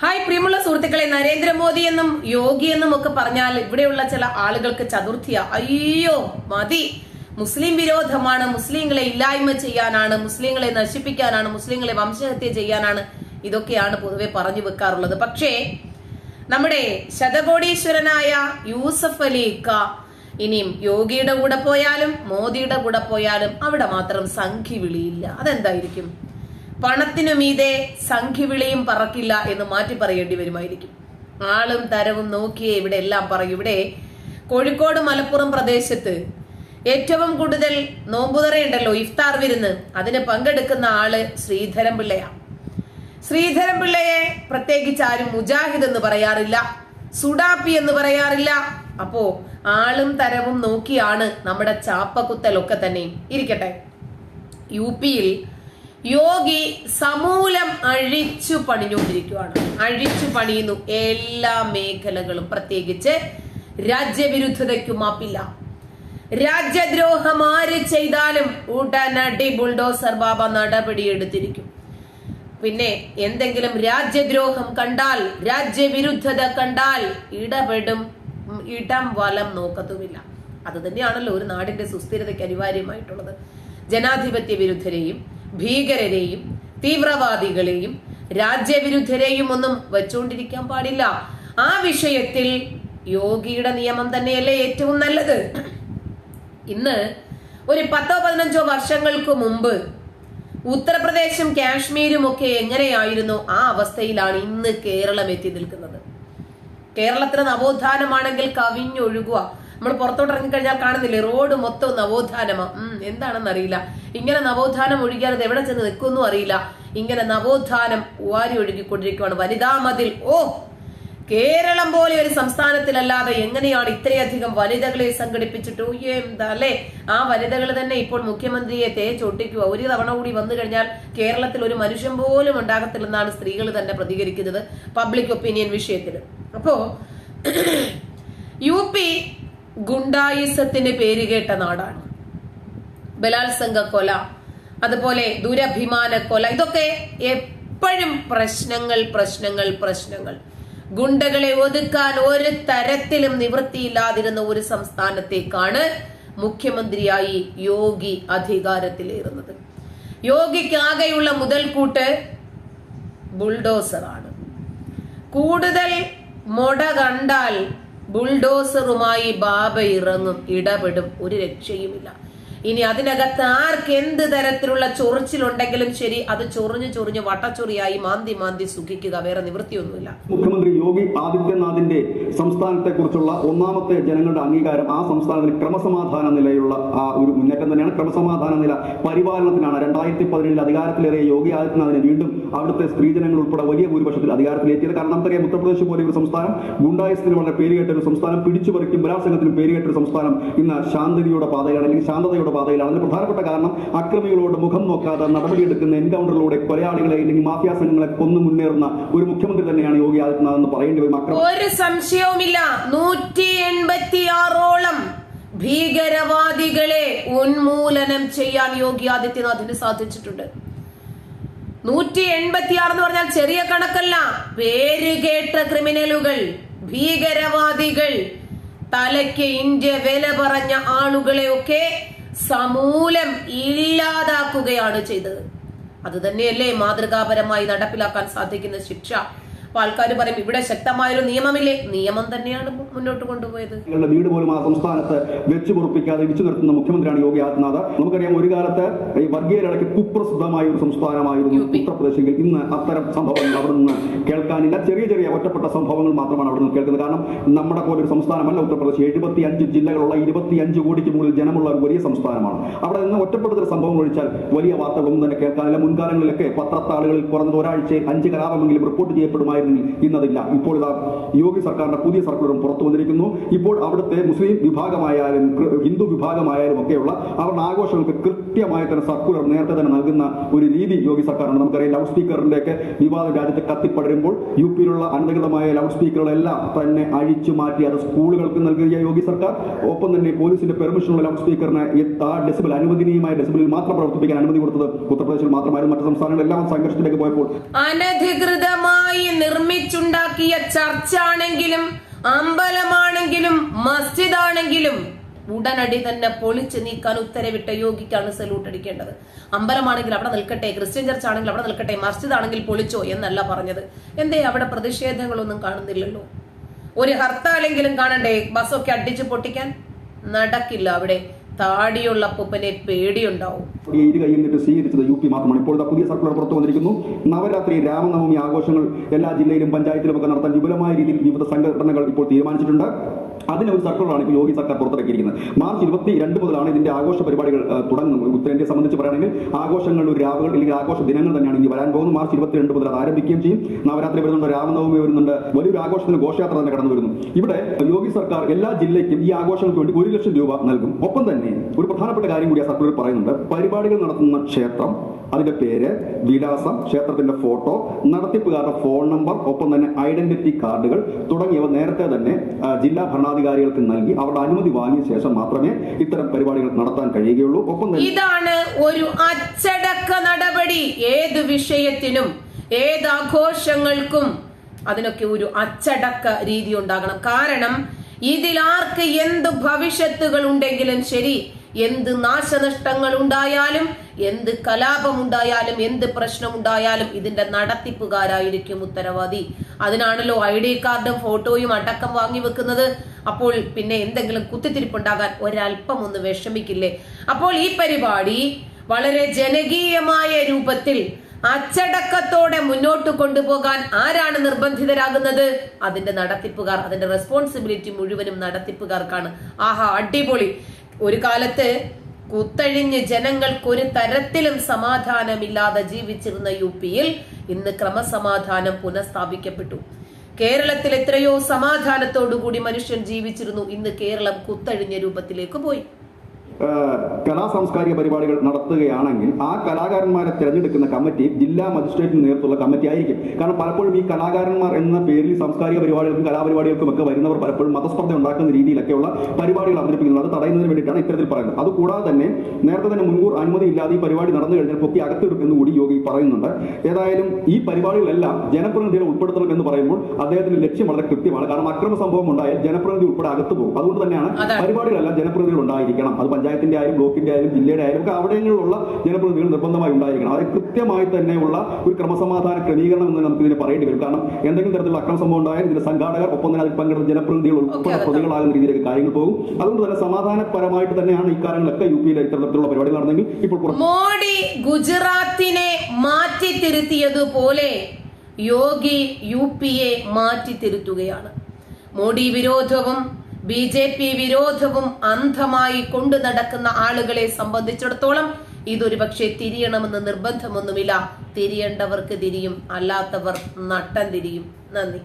Hi പ്രിയമുള്ള സുഹൃത്തുക്കളെ. നരേന്ദ്രമോദി എന്നും യോഗി എന്നും ഒക്കെ പറഞ്ഞാൽ ഇവിടെയുള്ള ചില ആളുകൾക്ക് ചതുർത്ഥിയ. അയ്യോ മതി. മുസ്ലിം വിരോധമാണ്. മുസ്ലിങ്ങളെ ഇല്ലായ്മ ചെയ്യാനാണ് മുസ്ലിങ്ങളെ നശിപ്പിക്കാനാണ് മുസ്ലിങ്ങളെ വംശഹത്യ ചെയ്യാനാണ് ഇതൊക്കെയാണ് പൊതുവെ പറഞ്ഞു വെക്കാറുള്ളത്. പക്ഷേ നമ്മുടെ ശതകോടീശ്വരനായ യൂസഫ് അലി ഇക്ക ഇനിയും യോഗിയുടെ കൂടെ പോയാലും മോദിയുടെ കൂടെ പോയാലും അവിടെ മാത്രം സംഖ്യ വിളിയില്ല. അതെന്തായിരിക്കും? പണത്തിനു മീതെ സംഖ്യവിളിയും പറക്കില്ല എന്ന് മാറ്റി പറയേണ്ടി വരുമായിരിക്കും. ആളും തരവും നോക്കിയേ ഇവിടെ എല്ലാം പറയും. ഇവിടെ കോഴിക്കോട് മലപ്പുറം പ്രദേശത്ത് ഏറ്റവും കൂടുതൽ നോമ്പുതറയുണ്ടല്ലോ ഇഫ്താർ വിരുന്ന്. അതിന് പങ്കെടുക്കുന്ന ആൾ ശ്രീധരൻ പിള്ളയാണ് ശ്രീധരൻ പിള്ളയെ പ്രത്യേകിച്ച് ആരും മുജാഹിദ് എന്ന് പറയാറില്ല സുഡാപ്പി എന്ന് പറയാറില്ല. അപ്പോ ആളും തരവും നോക്കിയാണ് നമ്മുടെ ചാപ്പക്കുത്തലൊക്കെ തന്നെയും ഇരിക്കട്ടെ. യു പിയിൽ യോഗി സമൂലം അഴിച്ചു പണിഞ്ഞുകൊണ്ടിരിക്കുകയാണ് അഴിച്ചു പണിയുന്നു എല്ലാ മേഖലകളും. പ്രത്യേകിച്ച് രാജ്യവിരുദ്ധതയ്ക്കു മാപ്പില്ല. രാജ്യദ്രോഹം ആര് ചെയ്താലും ഉടനടി ബുൾഡോസർ ബാബ നടപടി എടുത്തിരിക്കും പിന്നെ എന്തെങ്കിലും രാജ്യദ്രോഹം കണ്ടാൽ രാജ്യവിരുദ്ധത കണ്ടാൽ ഇടപെടും ഇടം വലം നോക്കത്തുമില്ല. അത് തന്നെയാണല്ലോ ഒരു നാടിന്റെ സുസ്ഥിരതയ്ക്ക് അനിവാര്യമായിട്ടുള്ളത്. ജനാധിപത്യ വിരുദ്ധരെയും ഭീകരരെയും തീവ്രവാദികളെയും രാജ്യവിരുദ്ധരെയും ഒന്നും വെച്ചുകൊണ്ടിരിക്കാൻ പാടില്ല. ആ വിഷയത്തിൽ യോഗിയുടെ നിയമം തന്നെയല്ലേ ഏറ്റവും നല്ലത്. ഇന്ന് ഒരു പത്തോ പതിനഞ്ചോ വർഷങ്ങൾക്ക് മുമ്പ് ഉത്തർപ്രദേശും കാശ്മീരും ഒക്കെ എങ്ങനെയായിരുന്നു ആ അവസ്ഥയിലാണ് ഇന്ന് കേരളം എത്തി നിൽക്കുന്നത്. കേരളത്തിന് നവോത്ഥാനമാണെങ്കിൽ കവിഞ്ഞൊഴുകുക. നമ്മൾ പുറത്തോട്ട് ഇറങ്ങിക്കഴിഞ്ഞാൽ കാണുന്നില്ലേ? റോഡ് മൊത്തം നവോത്ഥാനമാ. ഉം എന്താണെന്ന് അറിയില്ല. ഇങ്ങനെ നവോത്ഥാനം ഒഴുകിയാലത് എവിടെ ചെന്ന് നിൽക്കുമെന്നും അറിയില്ല. ഇങ്ങനെ നവോത്ഥാനം വാരി ഒഴുകിക്കൊണ്ടിരിക്കുകയാണ് വനിതാ മതിൽ. ഓ കേരളം പോലെ ഒരു സംസ്ഥാനത്തിലല്ലാതെ എങ്ങനെയാണ് ഇത്രയധികം വനിതകളെ സംഘടിപ്പിച്ചിട്ട്? അല്ലേ? ആ വനിതകൾ തന്നെ ഇപ്പോൾ മുഖ്യമന്ത്രിയെ തേച്ചൊട്ടിക്കുക ഒരു തവണ കൂടി വന്നു കഴിഞ്ഞാൽ കേരളത്തിൽ ഒരു മനുഷ്യൻ പോലും ഉണ്ടാകത്തില്ലെന്നാണ് സ്ത്രീകൾ തന്നെ പ്രതികരിക്കുന്നത് പബ്ലിക് ഒപ്പീനിയൻ വിഷയത്തിൽ അപ്പോ യു പി ഗുണ്ടായിസത്തിന് പേരുകേട്ട നാടാണ്. ബലാത്സംഗ കൊല അതുപോലെ ദുരഭിമാന കൊല ഇതൊക്കെ എപ്പോഴും പ്രശ്നങ്ങൾ പ്രശ്നങ്ങൾ പ്രശ്നങ്ങൾ. ഗുണ്ടകളെ ഒതുക്കാൻ ഒരു തരത്തിലും നിവൃത്തിയില്ലാതിരുന്ന ഒരു സംസ്ഥാനത്തേക്കാണ് മുഖ്യമന്ത്രിയായി യോഗി അധികാരത്തിലേറുന്നത്. യോഗിക്ക് ആകെയുള്ള മുതൽക്കൂട്ട് ബുൾഡോസറാണ്. കൂടുതൽ മൊട കണ്ടാൽ ബുൾഡോസറുമായി ബാബ ഇറങ്ങും ഇടപെടും ഒരു രക്ഷയുമില്ല. ഇനി അതിനകത്ത് ആർക്ക് എന്ത് തരത്തിലുള്ള ചൊറിച്ചിലുണ്ടെങ്കിലും ശരി അത് ചൊറിഞ്ഞു ചൊറിഞ്ഞ് വട്ടച്ചൊറിയായി മാന്തി മാന്തി സുഖിക്കുക. വേറെ നിവൃത്തിയൊന്നുമില്ല. മുഖ്യമന്ത്രി യോഗി ആദിത്യനാഥിന്റെ സംസ്ഥാനത്തെ കുറിച്ചുള്ള ഒന്നാമത്തെ ജനങ്ങളുടെ അംഗീകാരം ആ സംസ്ഥാനത്തിന് ക്രമസമാധാന നിലയുള്ള ആ ഒരു മുന്നേറ്റം തന്നെയാണ്. ക്രമസമാധാന നില പരിപാലനത്തിനാണ്. രണ്ടായിരത്തി പതിനേഴിൽ അധികാരത്തിലേറിയ യോഗി ആദിത്യനാഥിനെ വീണ്ടും അവിടുത്തെ സ്ത്രീജനങ്ങൾ ഉൾപ്പെടെ വലിയ ഭൂരിപക്ഷത്തിൽ അധികാരത്തിലെത്തിയത്. കാരണം നമുക്കറിയാം ഉത്തർപ്രദേശ് പോലെ ഒരു സംസ്ഥാനം ഗുണ്ടായസത്തിന് വളരെ പേരുകേട്ട ഒരു സംസ്ഥാനം പിടിച്ചുപറിക്കും ബലാത്സംഗത്തിനും പേരുകേട്ട ഒരു സംസ്ഥാനം ഇന്ന് ശാന്തതയുടെ പാതയിലാണ്. അല്ലെങ്കിൽ ശാന്തതയുടെ പാതയിലാണ് പ്രധാനപ്പെട്ട കാരണം അക്രമികളോട് മുഖം നോക്കാതെ നടപടിയെടുക്കുന്ന എൻകൗണ്ടറിലൂടെ കൊലയാളികളെ അല്ലെങ്കിൽ മാഫിയ സംഘങ്ങളെ കൊന്നു മുന്നേറുന്ന ഒരു മുഖ്യമന്ത്രി തന്നെയാണ് യോഗി ആദിത്യനാഥ് എന്ന് പറയേണ്ടി വരും. ഒരു സംശയവുമില്ല. നൂറ്റി എൺപത്തിയാറോളം ഭീകരവാദികളെ ഉന്മൂലനം ചെയ്യാൻ യോഗി ആദിത്യനാഥിന് സാധിച്ചിട്ടുണ്ട്. നൂറ്റി എൺപത്തിയാറ് എന്ന് പറഞ്ഞാൽ ചെറിയ കണക്കല്ല. പേരുകേട്ട ക്രിമിനലുകൾ ഭീകരവാദികൾ തലയ്ക്ക് ഇന്ത്യ വില പറഞ്ഞ ആളുകളെയൊക്കെ സമൂലം ഇല്ലാതാക്കുകയാണ് ചെയ്തത്. അത് തന്നെയല്ലേ മാതൃകാപരമായി നടപ്പിലാക്കാൻ സാധിക്കുന്ന ശിക്ഷ. അപ്പൊ ആൾക്കാർ പറയും ഇവിടെ ശക്തമായൊരു നിയമമില്ലേ? നിയമം തന്നെയാണ് മുന്നോട്ട് കൊണ്ടുപോയത്. നിങ്ങളുടെ വീട് പോലും ആ സംസ്ഥാനത്ത് വെച്ചു പൊറപ്പിക്കാതെ ഇടിച്ചു നിർത്തുന്ന മുഖ്യമന്ത്രിയാണ് യോഗി ആദിത്യനാഥ്. നമുക്കറിയാം ഒരു കാലത്ത് ഈ വർഗീയരടയ്ക്ക് കുപ്രസിദ്ധമായ ഒരു സംസ്ഥാനമായിരുന്നു ഉത്തർപ്രദേശിൽ. ഉത്തർപ്രദേശെങ്കിൽ ഇന്ന് അത്തരം സംഭവങ്ങൾ അവിടെ നിന്ന് കേൾക്കാനില്ല. ചെറിയ ചെറിയ ഒറ്റപ്പെട്ട സംഭവങ്ങൾ മാത്രമാണ് അവിടെ നിന്ന് കേൾക്കുന്നത്. കാരണം നമ്മുടെ പോലെ ഒരു സംസ്ഥാനമല്ല ഉത്തർപ്രദേശ്. എഴുപത്തി അഞ്ച് ജില്ലകളുള്ള ഇരുപത്തി അഞ്ച് കോടിക്ക് മുകളിൽ ജനമുള്ള ഒരു വലിയ സംസ്ഥാനമാണ്. അവിടെ നിന്ന് ഒറ്റപ്പെട്ട ഒരു സംഭവങ്ങൾ ഒഴിച്ചാൽ വലിയ വാർത്തകളൊന്നും തന്നെ കേൾക്കാനില്ല. മുൻകാലങ്ങളിലൊക്കെ പത്രത്താളുകളിൽ കുറഞ്ഞത് ഒരാഴ്ച അഞ്ച് കലാപമെങ്കിലും റിപ്പോർട്ട് ചെയ്യപ്പെടുമായിരുന്നെങ്കിൽ ഇന്നതില്ല. ഇപ്പോൾ ഇതാ യോഗി സർക്കാരിന്റെ പുതിയ സർക്കുലറും പുറത്തു വന്നിരിക്കുന്നു. ഇപ്പോൾ അവിടുത്തെ മുസ്ലിം വിഭാഗമായാലും ഹിന്ദു വിഭാഗമായാലും ഒക്കെയുള്ള അവരുടെ ആഘോഷങ്ങൾക്ക് കൃത്യമായി തന്നെ സർക്കുലർ നേരത്തെ തന്നെ നൽകുന്ന ഒരു രീതി യോഗി സർക്കാരാണ് നമുക്കറിയാം ലൗഡ് സ്പീക്കറിന്റെ ഒക്കെ വിവാദം രാജ്യത്ത് കത്തിപ്പടരുമ്പോൾ യു പിയിലുള്ള അനധികൃതമായ ലൗഡ് സ്പീക്കറുകളെല്ലാം തന്നെ അഴിച്ചു മാറ്റി അത് സ്കൂളുകൾക്ക് നൽകിയ യോഗി സർക്കാർ. ഒപ്പം തന്നെ പോലീസിന്റെ പെർമിഷനുള്ള ലൗഡ് സ്പീക്കറിനെ ആ ഡെസിബിൾ അനുവദനീയമായ ഡെസിബിളിൽ മാത്രം പ്രവർത്തിപ്പിക്കാൻ അനുമതി കൊടുത്തത് ഉത്തർപ്രദേശിൽ മാത്രമായിരുന്നു. മറ്റു സംസ്ഥാനങ്ങളെല്ലാം സംഘർഷത്തിലേക്ക് പോയപ്പോൾ അനധികൃതമായി നിർമ്മിച്ച ചർച്ചാണെങ്കിലും അമ്പലമാണെങ്കിലും മസ്ജിദ് ആണെങ്കിലും ഉടനടി തന്നെ പൊളിച്ച് നീക്കാൻ ഉത്തരവിട്ട യോഗിക്കാണ് സല്യൂട്ട് അടിക്കേണ്ടത്. അമ്പലമാണെങ്കിൽ അവിടെ നിൽക്കട്ടെ ക്രിസ്ത്യൻ ചർച്ച് ആണെങ്കിൽ അവിടെ നിൽക്കട്ടെ മസ്ജിദ് ആണെങ്കിൽ പൊളിച്ചോ എന്നല്ല പറഞ്ഞത്. എന്തേ അവിടെ പ്രതിഷേധങ്ങളൊന്നും കാണുന്നില്ലല്ലോ? ഒരു ഹർത്താലെങ്കിലും കാണണ്ടേ? ബസ്സൊക്കെ അടിച്ചു പൊട്ടിക്കാൻ? നടക്കില്ല അവിടെ. താടിയുള്ള അപ്പൂപ്പനെ പേടിയുണ്ടാവും. സ്വീകരിച്ചത് യു പി മാത്രമാണ്. ഇപ്പോഴത്തെ പുതിയ സർക്കുലർ പുറത്തു വന്നിരിക്കുന്നു. നവരാത്രി രാമനവമി ആഘോഷങ്ങൾ എല്ലാ ജില്ലയിലും പഞ്ചായത്തിലും ഒക്കെ നടത്താൻ വിപുലമായ രീതിയിൽ വിവിധ സംഘടനകൾ ഇപ്പോൾ തീരുമാനിച്ചിട്ടുണ്ട്. അതിന് ഒരു സർക്കുലറാണ് ഇപ്പോൾ യോഗി സർക്കാർ പുറത്തിറക്കിയിരിക്കുന്നത്. മാർച്ച് ഇരുപത്തി രണ്ട് മുതലാണ് ഇതിന്റെ ആഘോഷ പരിപാടികൾ തുടങ്ങുന്നത്. ഉത്തരേന്ത്യയെ സംബന്ധിച്ച് പറയുകയാണെങ്കിൽ ആഘോഷങ്ങൾ ഒരു രാവുകൾ അല്ലെങ്കിൽ ആഘോഷ ദിനങ്ങൾ തന്നെയാണ് ഇനി വരാൻ പോകുന്നത്. മാർച്ച് ഇരുപത്തിരണ്ട് മുതൽ അത് ആരംഭിക്കുകയും ചെയ്യും. നവരാത്രി വരുന്നുണ്ട് രാമനവമി വരുന്നുണ്ട്. വലിയൊരു ആഘോഷത്തിന് ഘോഷയാത്ര തന്നെ കടന്നു വരുന്നു. ഇവിടെ യോഗി സർക്കാർ എല്ലാ ജില്ലയ്ക്കും ഈ ആഘോഷങ്ങൾക്ക് വേണ്ടി ഒരു ലക്ഷം രൂപ നൽകും. ഒപ്പം തന്നെ ഒരു പ്രധാനപ്പെട്ട കാര്യം കൂടി ആ സർക്കുലർ പറയുന്നുണ്ട്. പരിപാടികൾ നടത്തുന്ന ക്ഷേത്രം അതിന്റെ പേര് വിലാസം ക്ഷേത്രത്തിന്റെ ഫോട്ടോ നടത്തിപ്പുകാരുടെ ഫോൺ നമ്പർ ഒപ്പം തന്നെ ഐഡന്റിറ്റി കാർഡുകൾ തുടങ്ങിയവ നേരത്തെ തന്നെ ജില്ലാ ഭരണാധികാരികൾക്ക് നൽകി അവരുടെ അനുമതി വാങ്ങിയ ശേഷം മാത്രമേ ഇത്തരം പരിപാടികൾ നടത്താൻ കഴിയുകയുള്ളൂ. ഒപ്പം തന്നെ ഇതാണ് ഒരു അച്ചടക്ക നടപടി. ഏത് വിഷയത്തിനും ഏത് ആഘോഷങ്ങൾക്കും അതിനൊക്കെ ഒരു അച്ചടക്ക രീതി ഉണ്ടാകണം. കാരണം ഇതിൽ ആർക്ക് എന്ത് ഭവിഷ്യത്തുകൾ ഉണ്ടെങ്കിലും ശരി എന്ത് നാശനഷ്ടങ്ങൾ ഉണ്ടായാലും എന്ത് കലാപം ഉണ്ടായാലും എന്ത് പ്രശ്നം ഉണ്ടായാലും ഇതിന്റെ നടത്തിപ്പുകാരായിരിക്കും ഉത്തരവാദി. അതിനാണല്ലോ ഐ ഡി കാർഡും ഫോട്ടോയും അടക്കം വാങ്ങി വെക്കുന്നത്. അപ്പോൾ പിന്നെ എന്തെങ്കിലും കുത്തിത്തിരിപ്പുണ്ടാകാൻ ഒരല്പം ഒന്ന് വിഷമിക്കില്ലേ? അപ്പോൾ ഈ പരിപാടി വളരെ ജനകീയമായ രൂപത്തിൽ അച്ചടക്കത്തോടെ മുന്നോട്ട് കൊണ്ടുപോകാൻ ആരാണ് നിർബന്ധിതരാകുന്നത്? അതിന്റെ നടത്തിപ്പുകാർ അതിന്റെ റെസ്പോൺസിബിലിറ്റി മുഴുവനും നടത്തിപ്പുകാർക്കാണ്. ആഹാ അടിപൊളി. ഒരു കാലത്ത് കുത്തഴിഞ്ഞ് ജനങ്ങൾക്ക് ഒരു തരത്തിലും സമാധാനമില്ലാതെ ജീവിച്ചിരുന്ന യു പിയിൽ ഇന്ന് ക്രമസമാധാനം പുനഃസ്ഥാപിക്കപ്പെട്ടു. കേരളത്തിൽ എത്രയോ സമാധാനത്തോടുകൂടി മനുഷ്യൻ ജീവിച്ചിരുന്നു. ഇന്ന് കേരളം കുത്തഴിഞ്ഞ രൂപത്തിലേക്ക് പോയി. ആ, കലാ സാംസ്കാരിക പരിപാടികൾ നടത്തുകയാണെങ്കിൽ ആ കലാകാരന്മാരെ തിരഞ്ഞെടുക്കുന്ന കമ്മിറ്റി ജില്ലാ മജിസ്ട്രേറ്റിന് നേതൃത്വമുള്ള കമ്മിറ്റി ആയിരിക്കും. കാരണം പലപ്പോഴും ഈ കലാകാരന്മാർ എന്ന പേരിൽ സാംസ്കാരിക പരിപാടികൾക്കും കലാപരിപാടികൾക്കും ഒക്കെ വരുന്നവർ പലപ്പോഴും മതസ്പർദ്ധ ഉണ്ടാക്കുന്ന രീതിയിലൊക്കെയുള്ള പരിപാടികൾ അവതരിപ്പിക്കുന്നത്. അത് തടയുന്നതിന് വേണ്ടിയിട്ടാണ് ഇത്തരത്തിൽ പറയുന്നത്. അതുകൂടാതെ തന്നെ നേരത്തെ തന്നെ മുൻകൂർ അനുമതി ഇല്ലാതെ ഈ പരിപാടി നടന്നു കഴിഞ്ഞാൽ പൊക്കി അകത്തിടും എന്ന് കൂടി യോഗി പറയുന്നുണ്ട്. ഏതായാലും ഈ പരിപാടികളെല്ലാം ജനപ്രതിനിധികളെ ഉൾപ്പെടുത്തണം എന്ന് പറയുമ്പോൾ അദ്ദേഹത്തിന്റെ ലക്ഷ്യം വളരെ കൃത്യമാണ്. കാരണം അക്രമ സംഭവം ഉണ്ടായാൽ ജനപ്രതിനിധി ഉൾപ്പെടെ അകത്ത് പോകും. അതുകൊണ്ട് തന്നെയാണ്. പരിപാടികളെല്ലാം ജനപ്രതിനിധികൾ ഉണ്ടായിരിക്കണം. അത് പഞ്ചായത്തിന്റെ ആയാലും ബ്ലോക്കിന്റെ ആയാലും ജില്ലയുടെ ആയാലും ഒക്കെ അവിടെയുള്ള ജനപ്രതിനിധികൾ നിർബന്ധമായി ഉണ്ടായിരിക്കണം. അത് കൃത്യമായി തന്നെയുള്ള ഒരു ക്രമസമാധാന ക്രമീകരണം എന്ന് നമുക്ക് ഇതിനെ പറയേണ്ടി വരും. കാരണം എന്തെങ്കിലും തരത്തിലുള്ള അക്രമ സംഭവം ഉണ്ടായാൽ ഇതിന്റെ സംഘാടകർ ഒപ്പം തന്നെ അതിൽ പങ്കെടുത്ത ജനപ്രതിനിധികൾ ഉൾപ്പെടെ. പ്രതികളാകുന്ന രീതിയിലേക്ക് കാര്യങ്ങൾ പോകും. അതുകൊണ്ട് തന്നെ സമാധാനപരമായിട്ട് തന്നെയാണ് ഇക്കാര്യങ്ങളൊക്കെ യു പിയിലെ ഇത്തരത്തിലുള്ള പരിപാടികൾ നടന്നെങ്കിൽ ഇപ്പോൾ മോഡി ഗുജറാത്തിനെ മാറ്റി തിരുത്തിയതുപോലെ യോഗി യു പിയെ മാറ്റി തിരുത്തുകയാണ് മോഡി വിരോധവും ബി ജെ പി വിരോധവും അന്ധമായി കൊണ്ടു നടക്കുന്ന ആളുകളെ സംബന്ധിച്ചിടത്തോളം ഇതൊരു പക്ഷേ തിരിയണമെന്ന് നിർബന്ധമൊന്നുമില്ല. തിരിയേണ്ടവർക്ക് തിരിയും അല്ലാത്തവർ നട്ടം തിരിയും. നന്ദി.